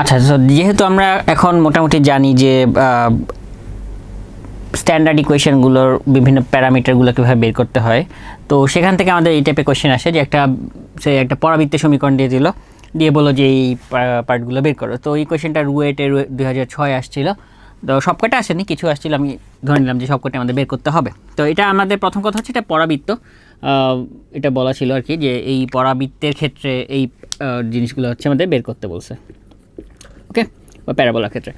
আচ্ছা যেহেতু আমরা এখন মোটামুটি জানি যে স্ট্যান্ডার্ড ইকুয়েশনগুলোর বিভিন্ন প্যারামিটারগুলো কীভাবে বের করতে হয়, তো সেখান থেকে আমাদের এই টাইপের কোয়েশ্চেন আসে যে একটা, সে একটা পরাবৃত্তের সমীকরণ দিয়ে দিল, দিয়ে বলো যে এই পার্টগুলো বের করো। তো এই কোয়েশ্চেনটা রুয়েটের দুই হাজার ছয় আসছিল, তো সবকটা আসেনি, কিছু আসছিল, আমি ধরে নিলাম যে সবকটা আমাদের বের করতে হবে। তো এটা আমাদের প্রথম কথা হচ্ছে এটা পরাবৃত্ত এটা বলা ছিল আর কি যে এই পরাবৃত্তের ক্ষেত্রে এই জিনিসগুলো হচ্ছে আমাদের বের করতে বলছে। ওকে? বা প্যারাবোলার ক্ষেত্রে।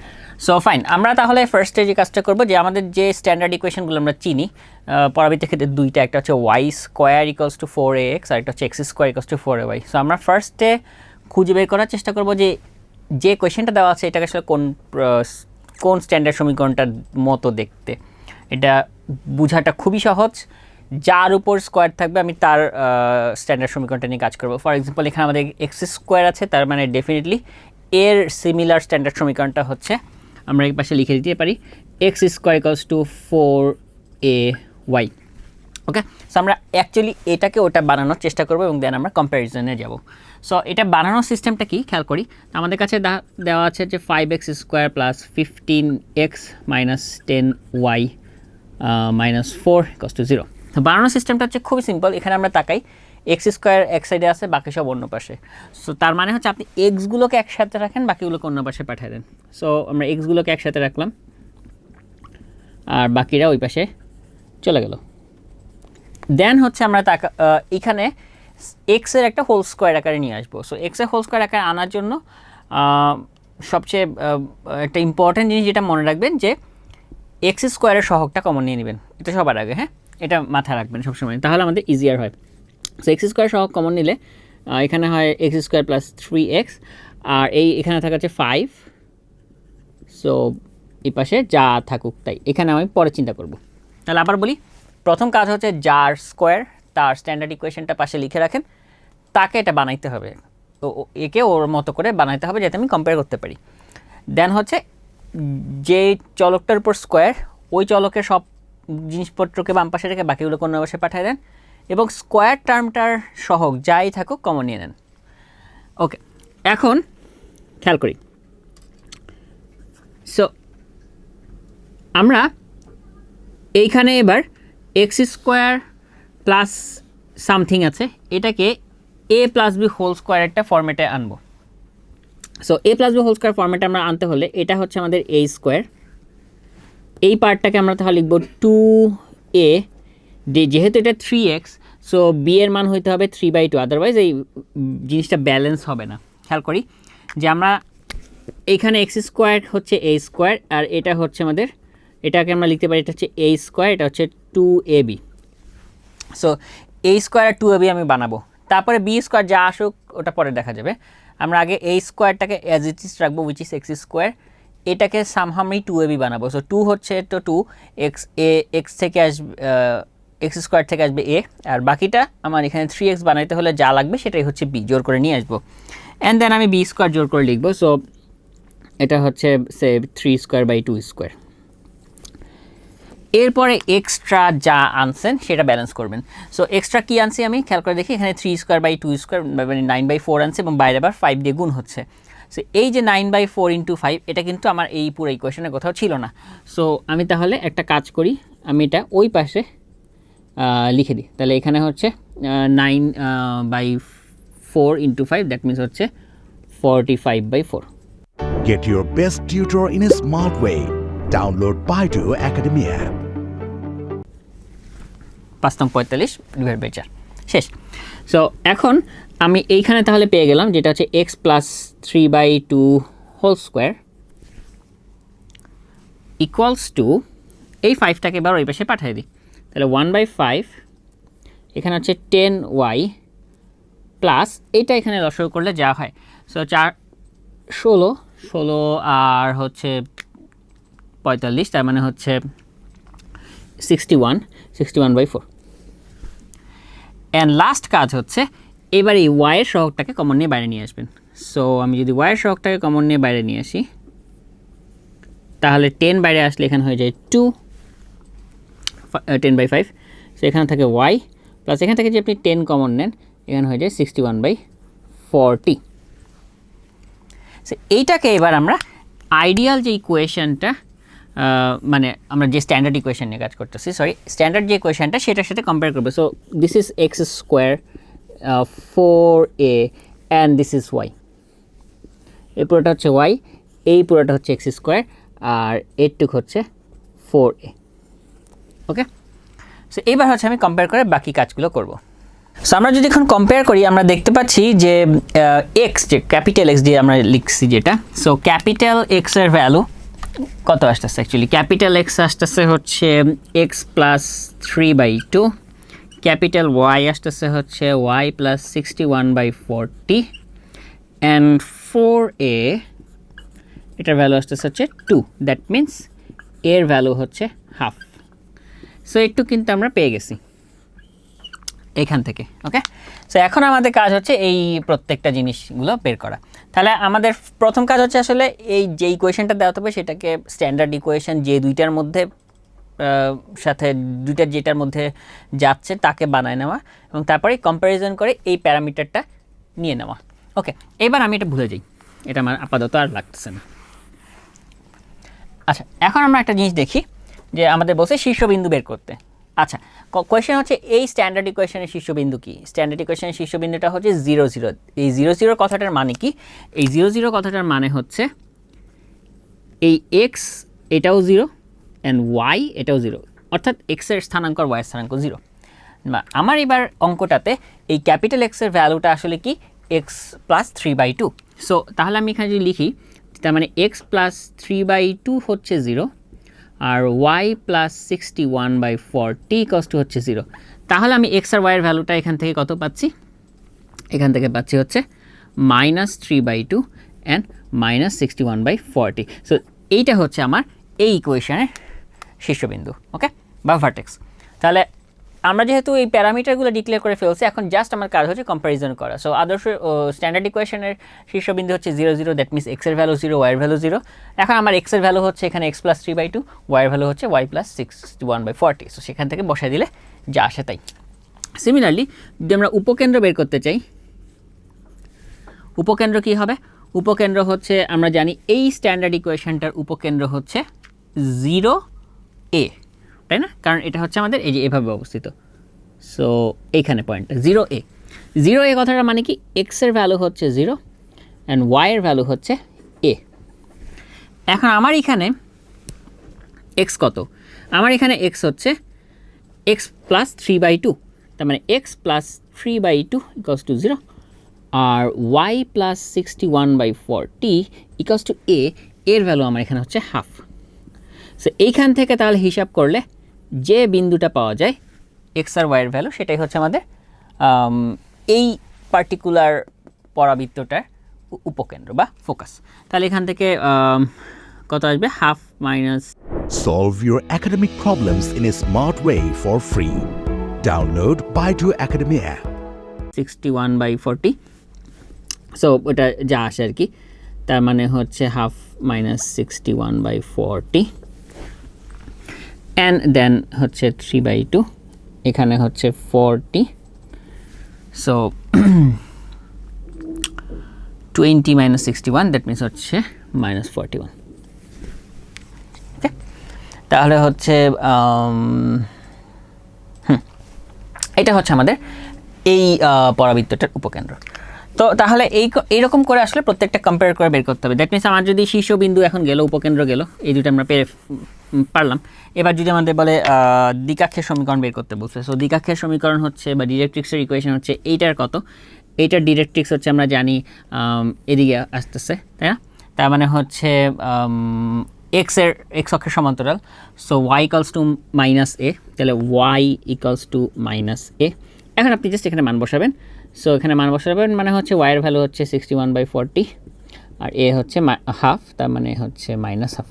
সো ফাইন আমরা তাহলে ফার্স্টে যে কাজটা করব, যে আমাদের যে স্ট্যান্ডার্ড ইকুয়েশনগুলো আমরা চিনি পরাবৃত্তের ক্ষেত্রে দুইটা, একটা হচ্ছে Y square equals to four A X আর একটা হচ্ছে X square equals to four A Y so আমরা ফার্স্টে খুঁজে বের করার চেষ্টা করব যে যে কোয়েশনটা দেওয়া আছে, এটাকে আসলে কোন কোন স্ট্যান্ডার্ড সমীকরণটার মতো দেখতে। এটা বোঝাটা খুবই সহজ। যার উপর স্কোয়ার থাকবে, আমি তার স্ট্যান্ডার্ড সমীকরণটা নিয়ে কাজ করব। ফর এক্সাম্পল এখানে আমাদের এক্স স্কোয়ার আছে, তার মানে ডেফিনেটলি এর সিমিলার স্ট্যান্ডার্ড সমীকরণটা হচ্ছে, আমরা এই পাশে লিখে দিতে পারি X square equals to four A Y okay so আমরা অ্যাকচুয়ালি এটাকে ওটা বানানোর চেষ্টা করব এবং দেন আমরা কম্প্যারিজনে যাব। সো এটা বানানোর সিস্টেমটা কি? খেয়াল করি। আমাদের কাছে দেওয়া আছে যে five X square plus fifteen X minus ten Y minus four equals to zero বানানোর সিস্টেমটা হচ্ছে খুবই সিম্পল এখানে আমরা তাকাই। এক্স স্কোয়ার এক সাইডে আছে, বাকি সব অন্য পাশে। সো তার মানে হচ্ছে আপনি এক্সগুলোকে একসাথে রাখেন, বাকিগুলোকে অন্য পাশে পাঠিয়ে দেন। সো আমরা এক্সগুলোকে একসাথে রাখলাম। আর বাকিরা ওই পাশে চলে গেল। দেন হচ্ছে আমরা তাকা এখানে এক্সের একটা হোল স্কোয়ার আকারে নিয়ে আসব। সো এক্সের হোল স্কোয়ার আকারে আনার জন্য সবচেয়ে একটা ইম্পর্ট্যান্ট জিনিস যেটা মনে রাখবেন যে, এক্স স্কোয়ারের সহগটা কমন নিয়ে নেবেন। এটা সবার আগে হ্যাঁ? এটা মাথায় রাখবেন সবসময়। তাহলে আমাদের ইজিয়ার হয়। সো এক্স স্কোয়ার সহ কমন নিলে এখানে হয় X square plus three X আর এই এখানে থাকা হচ্ছে ফাইভ সো এই পাশে যা থাকুক তাই। এখানে আমি পরে চিন্তা করব। তাহলে আবার বলি, প্রথম কাজ হচ্ছে যার স্কোয়ার তার স্ট্যান্ডার্ড ইকুয়েশনটা পাশে লিখে রাখেন। তাকে এটা বানাইতে হবে। তো একে ওর মতো করে বানাইতে হবে যাতে আমি কম্পেয়ার করতে পারি। দেন হচ্ছে, যে চলকটার উপর স্কোয়ার ওই চলকের সব জিনিসপত্রকে বাম পাশে রেখে বাকিগুলো কোনো পাশে পাঠিয়ে দেন। এবং স্কোয়ার টার্মটার সহগ যাই থাকুক কমন নিয়ে নেন। ওকে, এখন খেয়াল করি। সো আমরা এইখানে এবার এক্স স্কোয়ার প্লাস সামথিং আছে, এটাকে A plus B whole square একটা ফর্মেটে আনব। So A plus B whole square ফর্মেটে আমরা আনতে হলে এটা হচ্ছে আমাদের এ স্কোয়ার। এই পার্টটাকে আমরা তাহলে লিখব টু এ যেহেতু এটা থ্রি এক্স সো বি এর মান হইতে হবে থ্রি বাই টু আদারওয়াইজ এই জিনিসটা ব্যালেন্স হবে না। খেয়াল করি যে আমরা এইখানে এক্স স্কোয়ার হচ্ছে এ স্কোয়ার আর এটা হচ্ছে আমাদের, এটাকে আমরা লিখতে পারি এটা হচ্ছে এ স্কোয়ার এটা হচ্ছে two A B so A square R two A B আমি বানাবো। তারপরে বি স্কোয়ার যা আসুক, ওটা পরে দেখা যাবে। আমরা আগে এ স্কোয়ারটাকে অ্যাজ ইট ইস রাখব উইচ ইস এক্স স্কোয়ার এটাকে সামহামরি টু এ বি বানাবো। সো টু হচ্ছে তো টু এক্স এ এক্স থেকে আসবে এক্স স্কোয়ার থেকে আসবে এ আর বাকিটা আমার এখানে থ্রি এক্স বানাইতে হলে যা লাগবে সেটাই হচ্ছে বি জোর করে নিয়ে আসব। অ্যান্ড দেন আমি বি স্কোয়ার জোর করে লিখব সো এটা হচ্ছে say three square by two square এরপরে এক্সট্রা যা আনছেন সেটা ব্যালেন্স করবেন। সো এক্সট্রা কী আনছি আমি? খেয়াল করে দেখি, এখানে three square by two square মানে নাইন বাই ফোর আনছে এবং বাইরে আবার ফাইভ দিয়ে গুণ হচ্ছে। সো এই যে nine by four into five এটা কিন্তু আমার এই পুরো ইকুয়েশনে কোথাও ছিল না। সো আমি তাহলে একটা কাজ করি, আমি এটা ওই পাশে লিখে দিই। তাহলে এখানে হচ্ছে nine by four into five that means হচ্ছে forty five by four Get your best tutor in a smart way. Download Baidu Academy app. পাঁচ নং পঁয়তাল্লিশ ডিভাইড বাই চার। শেষ। সো এখন আমি এইখানে তাহলে পেয়ে গেলাম যেটা হচ্ছে X plus three by two whole square equals to এই ফাইভটাকে এবার ওই পাশে পাঠিয়ে দিই। তাহলে ওয়ান বাই ফাইভ এখানে হচ্ছে টেন ওয়াই প্লাস এইটা এখানে লসগু করলে যা হয়। সো চার, ষোলো ষোলো আর হচ্ছে পঁয়তাল্লিশ, তার মানে হচ্ছে sixty one sixty one by four and last কাজ হচ্ছে, এবার এই ওয়াইয়ের সহগটাকে কমন নিয়ে বাইরে নিয়ে আসবেন। সো আমি যদি ওয়াইয়ের সহগটাকে কমন নিয়ে বাইরে নিয়ে আসি, তাহলে টেন বাইরে আসলে এখানে হয়ে যায় two ten by five so এখানে থাকে ওয়াই প্লাস এখান থেকে যে আপনি টেন কমন নেন, এখানে হয়ে যায় sixty one by forty so এইটাকে এবার আমরা আইডিয়াল যে ইকুয়েশনটা মানে আমরা যে স্ট্যান্ডার্ড ইকুয়েশন নিয়ে কাজ করতেছি সরি স্ট্যান্ডার্ড যে ইকুয়েশনটা সেটার সাথে কম্পেয়ার করব। So this is X square four A and this is Y এই পুরোটা হচ্ছে ওয়াই এই পুরোটা হচ্ছে এক্স স্কোয়ার আর এরটুক হচ্ছে ফোর এ ওকে সো এবার হচ্ছে আমি কম্পেয়ার করে বাকি কাজগুলো করব। সো আমরা যদি এখন কম্পেয়ার করি, আমরা দেখতে পাচ্ছি যে এক্স যে ক্যাপিটাল এক্স দিয়ে আমরা লিখছি যেটা সো ক্যাপিটাল এক্সের ভ্যালু কত আসতেছে অ্যাকচুয়ালি ক্যাপিটাল এক্স আসতেছে হচ্ছে X plus three by two capital Y আসতেছে হচ্ছে Y plus sixty one by forty and four A এটার ভ্যালু আসতেছে হচ্ছে টু দ্যাট মিন্স এর ভ্যালু হচ্ছে হাফ সো একটু কিন্তু আমরা পেয়ে গেছি। এখান থেকে ওকে সো এখন আমাদের কাজ হচ্ছে এই প্রত্যেকটা জিনিসগুলো বের করা। তাহলে আমাদের প্রথম কাজ হচ্ছে আসলে এই যে ইকুয়েশনটা দেওয়া হবে সেটাকে স্ট্যান্ডার্ড ইকুয়েশন যে দুইটার মধ্যে সাথে দুইটার যেটার মধ্যে যাচ্ছে, তাকে বানায় নেওয়া এবং তারপরে কম্প্যারিজন করে এই প্যারামিটারটা নিয়ে নেওয়া। ওকে এবার আমি এটা ভুলে যাই। এটা আমার আপাতত আর লাগতেছে না। আচ্ছা এখন আমরা একটা জিনিস দেখি। যে আমাদের বলছে শীর্ষবিন্দু বের করতে। আচ্ছা কোয়েশ্চেন হচ্ছে এই স্ট্যান্ডার্ড ইকুয়েশনের শীর্ষবিন্দু কি? স্ট্যান্ডার্ড ইকুয়েশনের শীর্ষবিন্দুটা হচ্ছে জিরো জিরো এই জিরো জিরো কথাটার মানে কি? এই জিরো জিরো কথাটার মানে হচ্ছে এই এক্স এটাও জিরো অ্যান্ড ওয়াই এটাও জিরো অর্থাৎ এক্সের স্থানাঙ্ক ওয়াই স্থানাঙ্ক জিরো বা আমার এবার অঙ্কটাতে এই ক্যাপিটাল এক্সের ভ্যালুটা আসলে কি? X plus three by two so তাহলে আমি এখানে যদি লিখি, তার মানে X plus three by two হচ্ছে zero R Y plus sixty one by four forty cost হচ্ছে জিরো তাহলে আমি এক্স আর ওয়াইয়ের ভ্যালুটা এখান থেকে কত পাচ্ছি? এখান থেকে পাচ্ছি হচ্ছে minus three by two and minus sixty one by forty so এইটা হচ্ছে আমার এই ইকুয়েশনের শীর্ষবিন্দু ওকে বা ভার্টেক্স তাহলে আমরা যেহেতু এই প্যারামিটারগুলো ডিক্লেয়ার করে ফেলছি, এখন জাস্ট আমার কাজ হচ্ছে কম্প্যারিজন করা। সো আদর্শ স্ট্যান্ডার্ড ইকুয়েশনের শীর্ষবিন্দু হচ্ছে জিরো জিরো দ্যাট মিনস এক্সের ভ্যালু জিরো ওয়াইয়ের ভ্যালু জিরো এখন আমার এক্সের ভ্যালু হচ্ছে এখানে X plus three by two ওয়াইয়ের ভ্যালু হচ্ছে Y plus six one by forty so সেখান থেকে বসাই দিলে যা আসে তাই। সিমিলারলি যদি আমরা উপকেন্দ্র বের করতে চাই, উপকেন্দ্র কি হবে? উপকেন্দ্র হচ্ছে, আমরা জানি এই স্ট্যান্ডার্ড ইকুয়েশনটার উপকেন্দ্র হচ্ছে জিরো এ তাই না? কারণ এটা হচ্ছে আমাদের এই যে এভাবে অবস্থিত। সো এইখানে পয়েন্টটা জিরো এ জিরো এ কথাটা মানে কি? এক্সের ভ্যালু হচ্ছে জিরো অ্যান্ড ওয়াইয়ের ভ্যালু হচ্ছে এ এখন আমার এখানে এক্স কত? আমার এখানে এক্স হচ্ছে X plus three by two তার মানে X plus three by two equals to zero R Y plus sixty one by forty equals to A এর ভ্যালু আমার এখানে হচ্ছে হাফ সো এইখান থেকে তাহলে হিসাব করলে যে বিন্দুটা পাওয়া যায় এক্স আর ওয়াইয়ের ভ্যালু সেটাই হচ্ছে আমাদের এই পার্টিকুলার পরাবৃত্তটার উপকেন্দ্র বা ফোকাস তাহলে এখান থেকে কত আসবে half minus Solve your academic problems in a smart way for free. Download Baidu Academy app. Sixty one by forty so ওটা যা আসে আর কি তার মানে হচ্ছে half minus sixty one by forty and then হচ্ছে থ্রি বাই টু এখানে হচ্ছে forty so twenty minus sixty one that means হচ্ছে মাইনাস ফোরটি ওয়ান তাহলে হচ্ছে um, এটা হচ্ছে আমাদের এই পরাবৃত্তটার উপকেন্দ্র। তো তাহলে এই এইরকম করে আসলে প্রত্যেকটা কম্পেয়ার করে বের করতে হবে। দ্যাট মিনস আমার যদি শীর্ষবিন্দু এখন গেল, উপকেন্দ্র গেল, এই দুটো আমরা পেরে পারলাম। এবার যদি আমাদের বলে দ্বিকাক্ষের সমীকরণ বের করতে বলছে। সো দ্বিকাক্ষের সমীকরণ হচ্ছে বা ডিরেক্ট্রিক্সের ইকুয়েশন হচ্ছে এইটার কত? এইটার ডিরেক্ট্রিক্স হচ্ছে আমরা জানি এদিকে আসতেছে, তাই না? তার মানে হচ্ছে এক্সের এক্স অক্ষের সমান্তরাল। So Y equals to minus A তাহলে Y equals to minus A এখন আপনি জাস্ট এখানে মান বসাবেন। সো এখানে মান বসাবেন মানে হচ্ছে ওয়াইয়ের ভ্যালু হচ্ছে সিক্সটি ওয়ান বাই ফোরটি আর এ হচ্ছে হাফ তার মানে হচ্ছে মাইনাস হাফ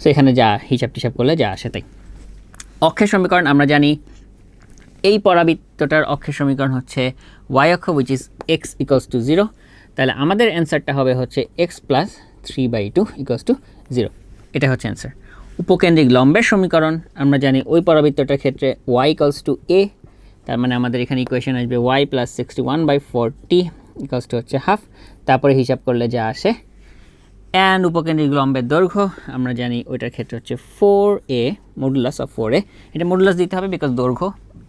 সো এখানে যা হিসাব টিসাব করলে যা আসে তাই। অক্ষের সমীকরণ আমরা জানি, এই পরাবৃত্তটার অক্ষের সমীকরণ হচ্ছে ওয়াই অক্ষ which is X equals to zero তাহলে আমাদের অ্যান্সারটা হবে হচ্ছে X plus three by two equals to zero এটা হচ্ছে অ্যান্সার উপকেন্দ্রিক লম্বের সমীকরণ, আমরা জানি ওই পরাবৃত্তটার ক্ষেত্রে ওয়াই ইকলস টু এ তার মানে আমাদের এখানে ইকুয়েশন আসবে Y plus sixty one by forty equals to হচ্ছে হাফ তারপরে হিসাব করলে যা আসে। অ্যান্ড উপকেন্দ্রিক লম্বের দৈর্ঘ্য, আমরা জানি ওইটার ক্ষেত্রে হচ্ছে four A modulus of four A এটা মডুলাস দিতে হবে বিকজ দৈর্ঘ্য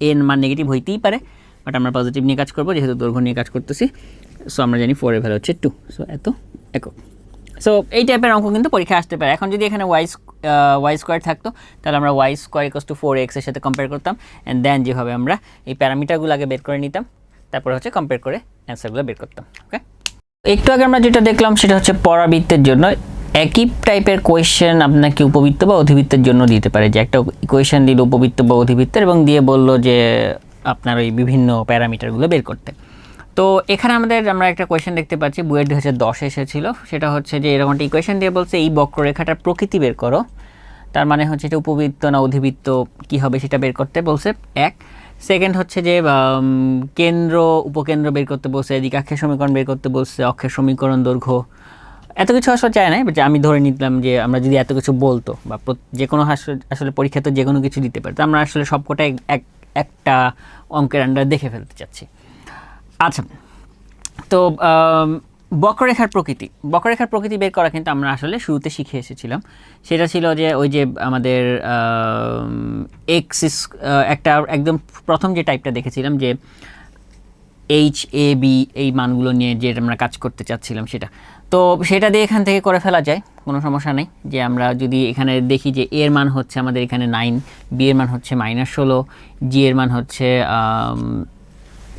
এন মান নেগেটিভ হইতেই পারে বাট আমরা পজিটিভ নিয়ে কাজ করব, যেহেতু দৈর্ঘ্য নিয়ে কাজ করতেছি। সো আমরা জানি ফোর এর ভ্যালু হচ্ছে টু সো এত একক। সো এই টাইপের অঙ্ক কিন্তু পরীক্ষা আসতে পারে। এখন যদি এখানে ওয়াই ওয়াই স্কোয়ার থাকতো, তাহলে আমরা Y square equals to four এক্সের সাথে কম্পেয়ার করতাম। অ্যান্ড দেন যেভাবে আমরা এই প্যারামিটারগুলো আগে বের করে নিতাম, তারপরে হচ্ছে কম্পেয়ার করে অ্যান্সারগুলো বের করতাম ওকে একটু আগে আমরা যেটা দেখলাম, সেটা হচ্ছে পরাবৃত্তের জন্য। একই টাইপের কোয়েশ্চেন আপনাকে উপবৃত্ত বা অধিবৃত্তের জন্য দিতে পারে। যে একটা কোয়েশ্চেন দিল উপবৃত্ত বা অধিবৃত্তের এবং দিয়ে বলল যে আপনার ওই বিভিন্ন প্যারামিটারগুলো বের করতে। তো এখানে আমাদের আমরা একটা কোয়েশ্চেন দেখতে পাচ্ছি, বুয়েট দু হাজার দশে এসেছিল। সেটা হচ্ছে যে এরকম একটা ইকুয়েশন দিয়ে বলছে, এই বক্ররেখাটার প্রকৃতি বের করো। তার মানে হচ্ছে এটা উপবৃত্ত না অধিবৃত্ত, কী হবে সেটা বের করতে বলছে এক। সেকেন্ড হচ্ছে যে কেন্দ্র, উপকেন্দ্র বের করতে বলছে এদিকাক্ষের সমীকরণ বের করতে বলছে, অক্ষের সমীকরণ, দৈর্ঘ্য। এত কিছু আসলে চায় না যে আমি ধরে নিলাম যে আমরা যদি এত কিছু বলতো, বা যে কোনো আসলে পরীক্ষাতে যে কোনো কিছু দিতে পারি তো আমরা আসলে সবকটা এক, একটা অঙ্কের আন্ডার দেখে ফেলতে চাচ্ছি। আচ্ছা। তো বক্ররেখার প্রকৃতি। বক্ররেখার প্রকৃতি বের করা কিন্তু আমরা আসলে শুরুতে শিখে এসেছিলাম। সেটা ছিল যে ওই যে আমাদের এক্স একটা একদম প্রথম যে টাইপটা দেখেছিলাম যে এইচ এ বি এই মানগুলো নিয়ে যে আমরা কাজ করতে চাচ্ছিলাম সেটা। তো সেটা দিয়ে এখান থেকে করে ফেলা যায়, কোনো সমস্যা নেই। যে আমরা যদি এখানে দেখি যে এর মান হচ্ছে আমাদের এখানে নাইন বি এর মান হচ্ছে মাইনাস ষোলো জি এর মান হচ্ছে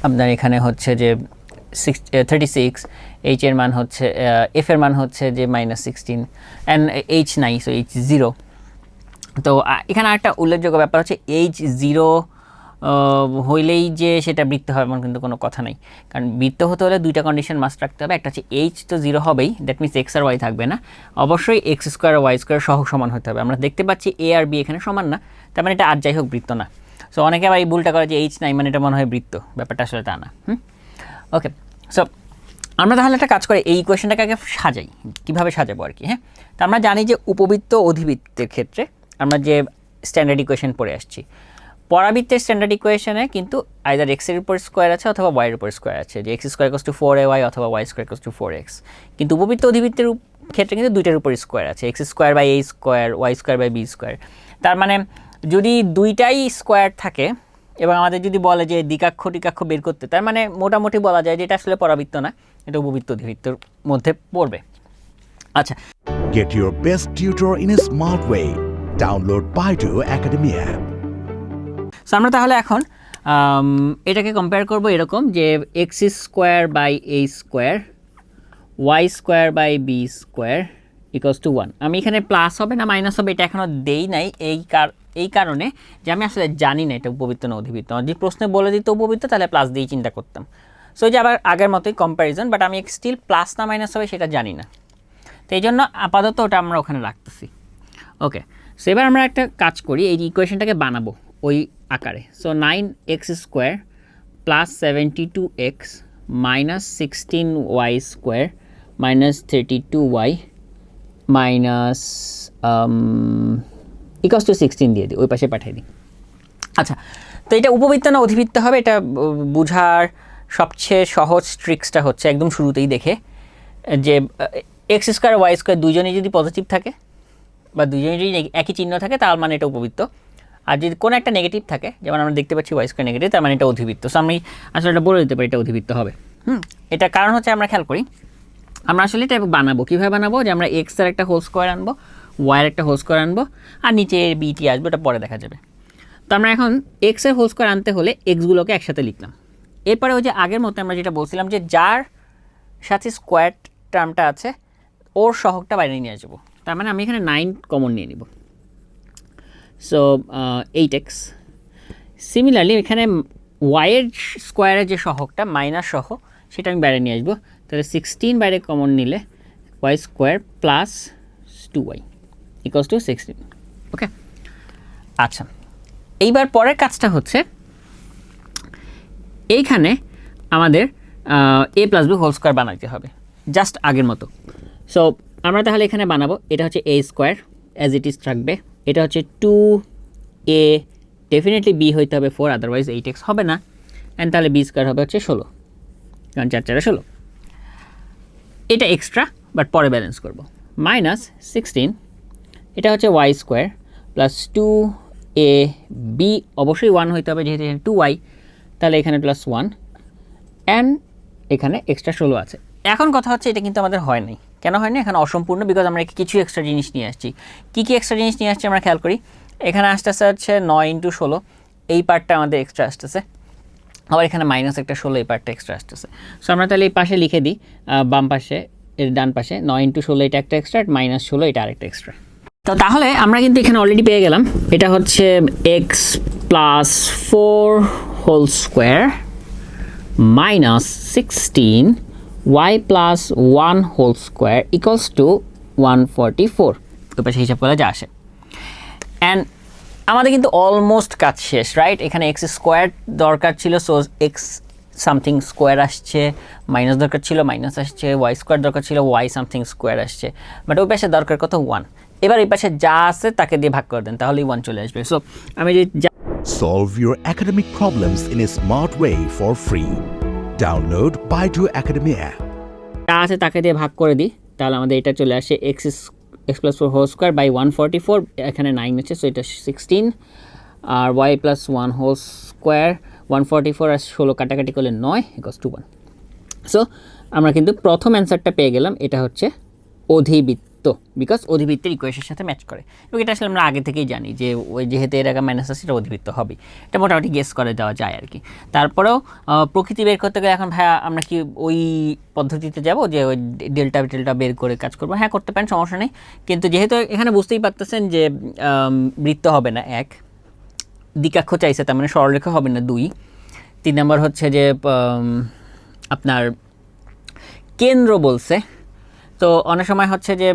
আপনার এখানে হচ্ছে যে সিক্স থার্টি সিক্স এইচ এর মান হচ্ছে এফ এর মান হচ্ছে যে মাইনাস সিক্সটিন অ্যান্ড এইচ নাই সো এইচ জিরো তো এখানে একটা উল্লেখযোগ্য ব্যাপার হচ্ছে এইচ জিরো হইলেই যে সেটা বৃত্ত হবে এমন কিন্তু কোনো কথা নেই। কারণ বৃত্ত হতে হলে দুইটা কন্ডিশন মাস্ট রাখতে হবে, একটা হচ্ছে এইচ তো জিরো হবেই দ্যাট মিনস এক্স আর ওয়াই থাকবে না। অবশ্যই এক্স স্কোয়ার ওয়াই স্কোয়ার সহ সমান হতে হবে। আমরা দেখতে পাচ্ছি এ আর বি এখানে সমান না, তার মানে এটা আর যাই হোক বৃত্ত না। সো অনেকে আবার এই ভুলটা করে যে এইচ নাই মানে এটা মনে হয় বৃত্ত। ব্যাপারটা আসলে তা না, হুম? ওকে সো আমরা তাহলে একটা কাজ করি, এই কোয়েশনটাকে আগে সাজাই, কীভাবে সাজাবো আর কি হ্যাঁ? তো আমরা জানি যে উপবৃত্ত অধিবৃত্তের ক্ষেত্রে আমরা যে স্ট্যান্ডার্ড ইকুয়েশন পড়ে আসছি, পরাবৃত্তের স্ট্যান্ডার্ড ইকুয়েশনে কিন্তু আইদার এক্সের উপর স্কোয়ার আছে অথবা ওয়াইয়ের উপর স্কোয়ার আছে, যে X square equals to four A Y অথবা Y square equals to four X কিন্তু উপবৃত্ত অধিবৃত্তের ক্ষেত্রে কিন্তু দুইটার উপর স্কোয়ার আছে X square by A square Y square by B square তার মানে যদি দুইটাই স্কোয়ার থাকে এবং আমাদের যদি বলে যে দ্বিকাক্ষ টিকাক্ষ বের করতে তার মানে মোটামুটি বলা যায় যে এটা আসলে পরাবৃত্ত না এটা উপবৃত্ত অধিবৃত্তর মধ্যে পড়বে আচ্ছা Get your best tutor in a smart way. Download Baidu Academy app. So আমরা তাহলে এখন এটাকে কম্পেয়ার করব এরকম যে X square by A square Y square by B square equals to one আমি এখানে প্লাস হবে না মাইনাস হবে এটা এখনও দেই নাই এই কার এই কারণে যে আমি আসলে জানি না এটা উপবৃত্ত না অধিবৃত্ত। যদি প্রশ্নে বলে দিত উপবৃত্ত, তাহলে প্লাস দিয়েই চিন্তা করতাম। সো যে আবার আগের মতোই কম্প্যারিজন বাট আমি স্টিল প্লাস না মাইনাস হবে সেটা জানি না। তো এই জন্য আপাতত ওটা আমরা ওখানে রাখতেছি। ওকে সো এবার আমরা একটা কাজ করি, এই ইকুয়েশনটাকে বানাবো ওই আকারে। So nine x square plus seventy two x minus sixteen y square minus thirty two y minus equals to sixteen দিয়ে দিই, ওই পাশে পাঠিয়ে দিই। আচ্ছা তো এটা উপবৃত্ত না অধিবৃত্ত হবে? এটা বোঝার সবচেয়ে সহজ ট্রিক্সটা হচ্ছে একদম শুরুতেই দেখে যে এক্স স্কোয়ার ওয়াই স্কোয়ার দুজনেই যদি পজিটিভ থাকে বা দুজনেরই যদি একই চিহ্ন থাকে, তার মানে এটা উপবৃত্ত। আর যদি কোনো একটা নেগেটিভ থাকে, যেমন আমরা দেখতে পাচ্ছি ওয়াই স্কোয়ার নেগেটিভ তার মানে এটা অধিবৃত্ত। সো আমি আসলে এটা বলে দিতে পারি, এটা অধিবৃত্ত হবে। হুম, এটা কারণ হচ্ছে আমরা খেয়াল করি, আমরা আসলে এটা বানাবো। কীভাবে বানাবো? যে আমরা এক্সের একটা হোল স্কোয়ার আনব। ওয়াইয়ের একটা হোল স্কোয়ার আনব, আর নিচে বিটি আসবে, ওটা পরে দেখা যাবে। তো আমরা এখন এক্সের হোল স্কোয়ার আনতে হলে এক্সগুলোকে একসাথে লিখলাম। এরপরে ওই যে আগের মতো আমরা যেটা বলছিলাম যে যার সাথে স্কোয়ার টার্মটা আছে, ওর সহগটা বাইরে নিয়ে আসব। তার মানে আমি এখানে নাইন কমন নিয়ে নিব। সো এইট এক্স সিমিলারলি এখানে ওয়াইয়ের স্কোয়ারের যে সহগটা মাইনাস সহ, সেটা আমি বাইরে নিয়ে আসব। তাহলে সিক্সটিন বাইরে কমন নিলে y square plus two y equals to sixteen okay আচ্ছা এইবার পরের কাজটা হচ্ছে এইখানে আমাদের a plus b whole square বানাইতে হবে জাস্ট আগের মতো। সো আমরা তাহলে এখানে বানাবো এটা হচ্ছে a square as it is থাকবে এটা হচ্ছে টু এ ডেফিনেটলি বি হইতে হবে ফোর আদারওয়াইজ এইট এক্স হবে না অ্যান্ড তাহলে বি স্কোয়ার হবে হচ্ছে ষোলো কারণ চার চারে ষোলো। এটা এক্সট্রা বাট পরে ব্যালেন্স করব। মাইনাস সিক্সটিন এটা হচ্ছে y square plus two a b অবশ্যই ওয়ান হইতে হবে যেহেতু এখানে টু ওয়াই তাহলে এখানে প্লাস ওয়ান অ্যান্ড এখানে এক্সট্রা ষোলো আছে। এখন কথা হচ্ছে এটা কিন্তু আমাদের হয় নাই। কেন হয়নি এখানে অসম্পূর্ণ বিকজ আমরা কিছু এক্সট্রা জিনিস নিয়ে আসছি। কী কী এক্সট্রা জিনিস নিয়ে আসছি আমরা খেয়াল করি? এখানে আসতেছে হচ্ছে নয় ইন্টু ষোলো, এই পার্টটা আমাদের এক্সট্রা আসতেছে। আবার এখানে মাইনাস একটা ষোলো, এই পার্টটা এক্সট্রা আসতেছে। সো আমরা তাহলে এই পাশে লিখে দিই বাম পাশে, এর ডান পাশে, নয় ইন্টু ষোলো এটা একটা এক্সট্রা মাইনাস ষোলো এটা আরেকটা এক্সট্রা তো তাহলে আমরা কিন্তু এখানে অলরেডি পেয়ে গেলাম। এটা হচ্ছে x plus four whole square minus sixteen y plus one whole square equals to one forty four পাশে হিসাব করলে যা আসে। অ্যান্ড আমাদের কিন্তু অলমোস্ট কাজ শেষ রাইট এখানে এক্স স্কোয়ার দরকার ছিল সো এক্স সামথিং স্কোয়ার আসছে মাইনাস দরকার ছিল মাইনাস আসছে ওয়াই স্কোয়ার দরকার ছিল ওয়াই সামথিং স্কোয়ার আসছে। বাট ওই পাশে দরকার কত? ওয়ান এবার এই পাশে যা আছে তাকে দিয়ে ভাগ করে দেন তাহলেই ওয়ান চলে আসবে সো আমি যে Solve your academic problems in a smart way for free. Download Baidu Academy app. যা আছে তাকে দিয়ে ভাগ করে দিই তাহলে আমাদের এটা চলে আসে x x plus four whole square by one forty four এখানে নাইন হচ্ছে সো এটা সিক্সটিন আর y plus one whole square one forty four আর ষোলো কাটাকাটি করলে নয় ইকস টু ওয়ান সো আমরা কিন্তু প্রথম অ্যান্সারটা পেয়ে গেলাম এটা হচ্ছে অধিবৃত্ত বিকজ অধিবৃত্তের ইকুয়েশনের সাথে ম্যাচ করে। এবং এটা আসলে আমরা আগে থেকেই জানি যে, ওই যেহেতু এর আগে মাইনাস আছে, এটা অধিবৃত্ত হবে এটা মোটামুটি গেস করে দেওয়া যায় আর কি তারপরেও প্রকৃতি বের করতে গেলে এখন ভাইয়া আমরা কি ওই পদ্ধতিতে যাব যে, ওই ডেল্টা টেল্টা বের করে কাজ করব? হ্যাঁ করতে পারেন, সমস্যা নেই। কিন্তু যেহেতু এখানে বুঝতেই পারতেছেন যে বৃত্ত হবে না এক। দ্বিকাক্ষ চাইছে, তার মানে সরলরেখা হবে না দুই। তিন নম্বর হচ্ছে যে আপনার কেন্দ্র বলছে। তো অনেক সময় হচ্ছে যে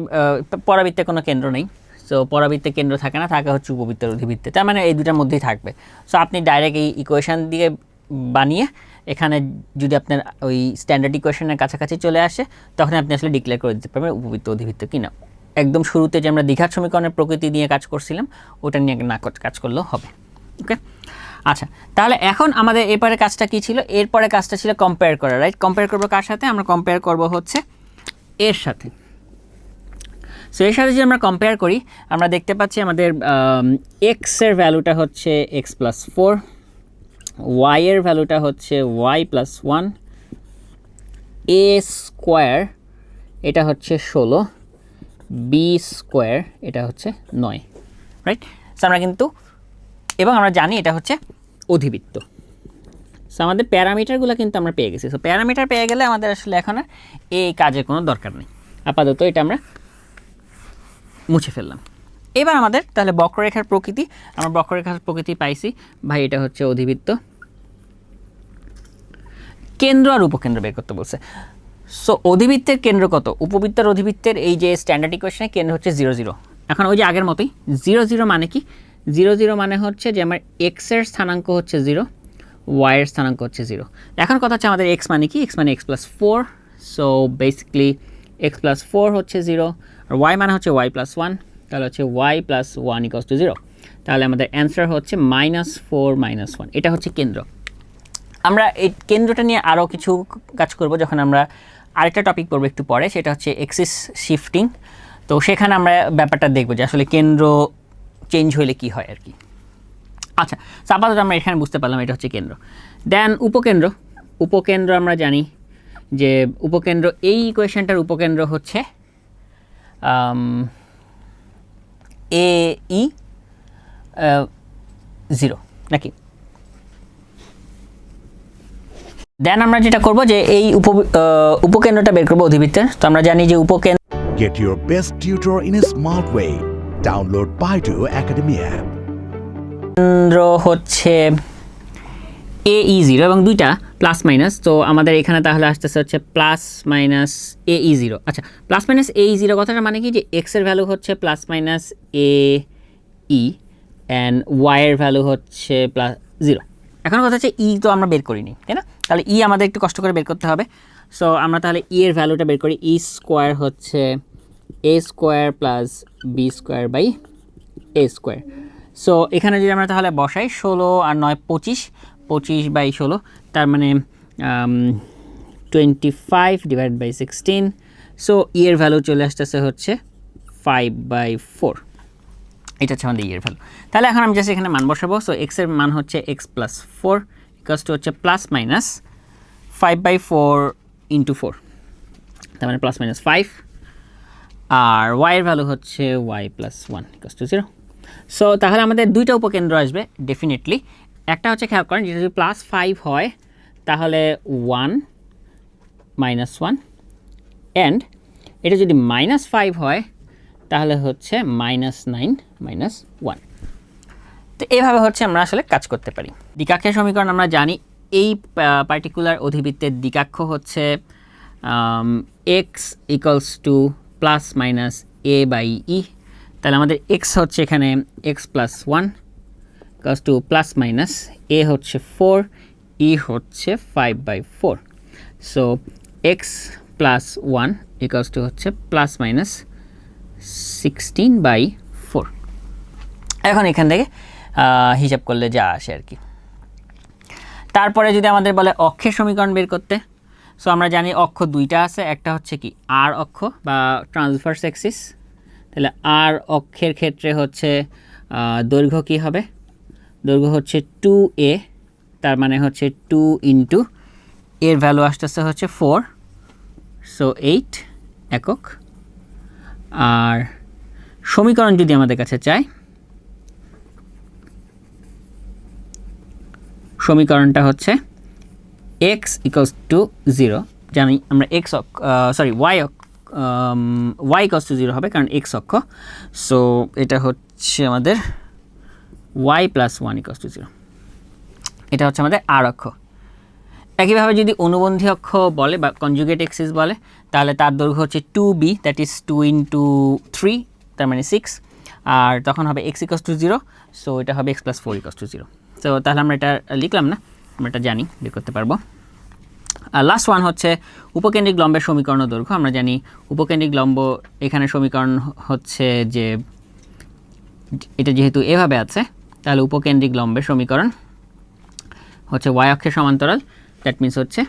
পরাবৃত্তে কোনো কেন্দ্র নেই। সো পরাবৃত্তে কেন্দ্র থাকে না, থাকে হচ্ছে উপবৃত্তের অধিবৃত্তে। তার মানে এই দুটার মধ্যেই থাকবে। সো আপনি ডাইরেক্ট এই ইকুয়েশন দিয়ে বানিয়ে এখানে যদি আপনার ওই স্ট্যান্ডার্ড ইকুয়েশনের কাছাকাছি চলে আসে, তখন আপনি আসলে ডিক্লেয়ার করে দিতে পারবেন উপবৃত্ত অধিবৃত্ত কিনা একদম শুরুতে যে আমরা দীঘার সমীকরণের প্রকৃতি নিয়ে কাজ করছিলাম, ওটা নিয়ে না কাজ করলেও হবে। ওকে আচ্ছা তাহলে এখন আমাদের এরপরে কাজটা কি ছিল? এরপরে কাজটা ছিল কম্পেয়ার করা রাইট কম্পেয়ার করব কার সাথে? আমরা কম্পেয়ার করব হচ্ছে এর সাথে। সো এর সাথে যদি আমরা কম্পেয়ার করি, আমরা দেখতে পাচ্ছি আমাদের এক্সের ভ্যালুটা হচ্ছে এক্স প্লাস ফোর ওয়াইয়ের ভ্যালুটা হচ্ছে y plus one a square এটা হচ্ছে ষোলো বি স্কোয়ার এটা হচ্ছে নয় রাইট সো আমরা কিন্তু, এবং আমরা জানি এটা হচ্ছে অধিবৃত্ত। সো আমাদের প্যারামিটারগুলো কিন্তু আমরা পেয়ে গেছি। সো প্যারামিটার পেয়ে গেলে আমাদের আসলে এখন আর এই কাজের কোনো দরকার নেই। আপাতত এটা আমরা মুছে ফেললাম। এবার আমাদের তাহলে বক্ররেখার প্রকৃতি। আমরা বক্ররেখার প্রকৃতি পাইছি। ভাই, এটা হচ্ছে অধিবৃত্ত। কেন্দ্র আর উপকেন্দ্র বের করতে বলছে। সো অধিবৃত্তের কেন্দ্র কত? উপবৃত্তের অধিবৃত্তের এই যে স্ট্যান্ডার্ড ইকুয়েশনে কেন্দ্র হচ্ছে জিরো জিরো এখন ওই যে আগের মতোই জিরো জিরো মানে কি? জিরো জিরো মানে হচ্ছে যে আমার এক্সের স্থানাঙ্ক হচ্ছে জিরো ওয়াইয়ের স্থানাঙ্ক হচ্ছে জিরো এখন কথা হচ্ছে আমাদের এক্স মানে কি? এক্স মানে x plus four so basically x plus four হচ্ছে জিরো আর ওয়াই মানে হচ্ছে ওয়াই প্লাস ওয়ান তাহলে হচ্ছে y plus one equals to zero তাহলে আমাদের অ্যান্সার হচ্ছে মাইনাস ফোর মাইনাস ওয়ান এটা হচ্ছে কেন্দ্র। আমরা এই কেন্দ্রটা নিয়ে আরও কিছু কাজ করব যখন আমরা আরেকটা টপিক পড়ব একটু পরে। সেটা হচ্ছে এক্সিস শিফটিং তো সেখানে আমরা ব্যাপারটা দেখব যে আসলে কেন্দ্র চেঞ্জ হলে কি হয় আর কি। আচ্ছা আপাতত আমরা এখানে বুঝতে পারলাম এটা হচ্ছে কেন্দ্র। দেন উপকেন্দ্র উপকেন্দ্র আমরা জানি যে উপকেন্দ্র, এই ইকুয়েশনটার উপকেন্দ্র হচ্ছে এ ই জিরো নাকি? দেন আমরা যেটা করব যে এই উপ উপকেন্দ্রটা বের করব অধিবৃত্তের। তো আমরা জানি যে উপকেন্দ্র Get your best tutor in a smart way. Download Baidu Academy app. হচ্ছে এ ই জিরো এবং দুইটা প্লাস মাইনাস তো আমাদের এখানে তাহলে আসতেছে হচ্ছে plus minus a e zero আচ্ছা plus minus a e zero কথাটা মানে কি? যে এক্সের ভ্যালু হচ্ছে plus minus a e and ওয়াইয়ের ভ্যালু হচ্ছে প্লাস জিরো এখন কথা হচ্ছে ই তো আমরা বের করিনি, তাই না? তাহলে ই আমাদের একটু কষ্ট করে বের করতে হবে। সো আমরা তাহলে ই এর ভ্যালুটা বের করি। ই স্কোয়ার হচ্ছে a square plus b square by a square so এখানে যদি আমরা তাহলে বসাই, ষোলো আর নয় পঁচিশ পঁচিশ বাই ষোলো, তার মানে twenty five divide by sixteen so ইয়ের ভ্যালু চলে আসতেছে হচ্ছে ফাইভ বাই ফোর এটা হচ্ছে আমাদের ইয়ের ভ্যালু তাহলে এখন আমি জাস্ট এখানে মান বসাবো। সো এক্সের মান হচ্ছে x plus four equals to হচ্ছে plus minus five by four into four তার মানে প্লাস মাইনাস ফাইভ আর ওয়াইয়ের ভ্যালু হচ্ছে y plus one equals to zero so তাহলে আমাদের দুইটা উপকেন্দ্র আসবে ডেফিনেটলি একটা হচ্ছে খেয়াল করেন যেটা যদি প্লাস ফাইভ হয়, তাহলে ওয়ান মাইনাস ওয়ান অ্যান্ড এটা যদি মাইনাস ফাইভ হয়, তাহলে হচ্ছে মাইনাস নাইন মাইনাস ওয়ান তো এইভাবে হচ্ছে আমরা আসলে কাজ করতে পারি। দ্বিকাক্ষের সমীকরণ আমরা জানি, এই পার্টিকুলার অধিবৃত্তের দ্বিকাক্ষ হচ্ছে x equals to plus minus a by e তাহলে আমাদের এক্স হচ্ছে এখানে x plus one equals to plus minus a হচ্ছে ফোর ই হচ্ছে five by four so x plus one equals to হচ্ছে plus minus sixteen by four এখন এখান থেকে হিসাব করলে যা আসে আর কি। তারপরে যদি আমাদের বলে অক্ষের সমীকরণ বের করতে সো আমরা জানি অক্ষ দুইটা আছে, একটা হচ্ছে কি আর অক্ষ বা ট্রান্সভার্স এক্সিস তাহলে আর অক্ষের ক্ষেত্রে হচ্ছে দৈর্ঘ্য কী হবে? দৈর্ঘ্য হচ্ছে টু এ তার মানে হচ্ছে টু ইন্টু এর ভ্যালু আসতেছে হচ্ছে ফোর সো এইট একক। আর সমীকরণ যদি আমাদের কাছে চাই, সমীকরণটা হচ্ছে এক্স ইকলস টু জিরো জানি আমরা এক্স অক sorry y y equals to zero হবে, কারণ এক্স অক্ষ। সো এটা হচ্ছে আমাদের y plus one equals to zero এটা হচ্ছে আমাদের আর অক্ষ। একইভাবে যদি অনুবন্ধী অক্ষ বলে বা কনজুগেট এক্সিস বলে, তাহলে তার দৈর্ঘ্য হচ্ছে two b that is two into three তার মানে সিক্স আর তখন হবে x equals to zero so এটা হবে x plus four equals to zero তো তাহলে আমরা এটা লিখলাম না? আমরা এটা জানি, বের করতে পারব। লাস্ট ওয়ান হচ্ছে উপকেন্দ্রিক লম্বের সমীকরণ দৈর্ঘ্য। আমরা জানি উপকেন্দ্রিক লম্ব এখানে সমীকরণ হচ্ছে যে, এটা যেহেতু এভাবে আছে, তাহলে উপকেন্দ্রিক লম্বের সমীকরণ হচ্ছে ওয়াই অক্ষের সমান্তরাল। দ্যাট মিন্স হচ্ছে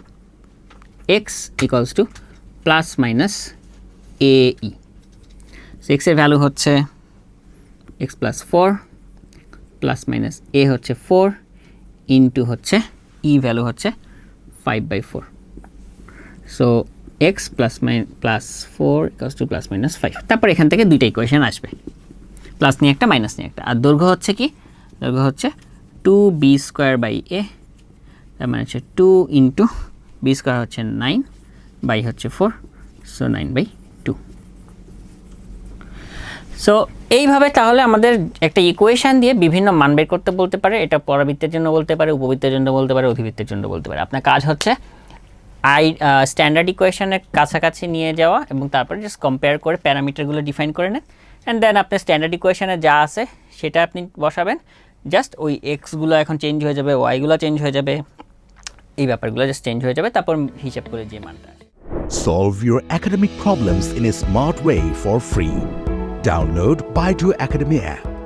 x equals to plus minus a e এক্সের ভ্যালু হচ্ছে x plus four plus minus a হচ্ছে ফোর ইন্টু হচ্ছে ই ভ্যালু হচ্ছে five by four so x plus mine plus four equals to plus minus five তারপর এখান থেকে দুইটা equation আসবে। প্লাস নিয়ে একটা মাইনাস নিয়ে একটা। আর দৈর্ঘ্য হচ্ছে কি? দৈর্ঘ্য হচ্ছে two b square by a তার মানে হচ্ছে টু ইন্টু বি স্কোয়ার হচ্ছে নাইন বাই হচ্ছে four so nine by two so এইভাবে তাহলে আমাদের একটা ইকুয়েশান দিয়ে বিভিন্ন মান বের করতে বলতে পারে। এটা পরাবৃত্তের জন্য বলতে পারে, উপবৃত্তের জন্য বলতে পারে অধিবৃত্তের জন্য বলতে পারে। আপনার কাজ হচ্ছে আই স্ট্যান্ডার্ড ইকুয়েশনের কাছাকাছি নিয়ে যাওয়া এবং তারপরে জাস্ট কম্পেয়ার করে প্যারামিটারগুলো ডিফাইন করে নেন। অ্যান্ড দেন আপনার স্ট্যান্ডার্ড ইকুয়েশনে যা আছে সেটা আপনি বসাবেন। জাস্ট ওই এক্সগুলো এখন চেঞ্জ হয়ে যাবে ওয়াইগুলো চেঞ্জ হয়ে যাবে। এই ব্যাপারগুলো জাস্ট চেঞ্জ হয়ে যাবে, তারপর হিসাব করে যে মানটা। Solve your academic problems in a smart way for free. Download Baidu Academy app.